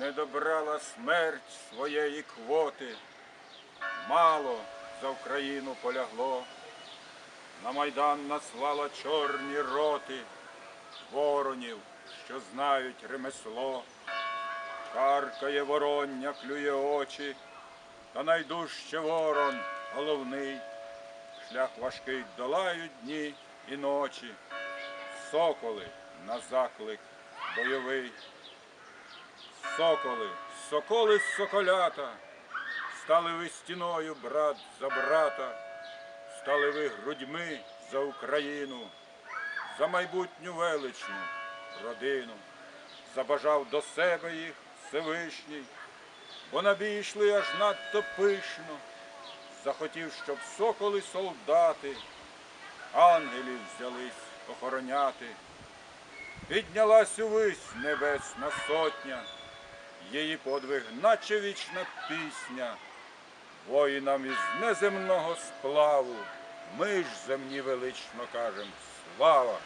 не добрала смерть своєї квоти. Мало за Україну полягло, на Майдан наслала чорні роти, воронів, що знають ремесло. Каркає вороння, клює очі, та найдужче ворон головний. Шлях важкий долають дні і ночі, соколи на заклик бойовий. Соколи, соколи соколята, стали ви стіною брат за брата, стали ви грудьми за Україну, за майбутню величну родину, забажав до себе їх Всевишній, бо набій йшли аж надто пишно, захотів, щоб соколи солдати, ангелів взялись охороняти. Піднялась увись небесна сотня, її подвиг, наче вічна пісня, воїнам із неземного сплаву, ми ж земні велично кажем слава.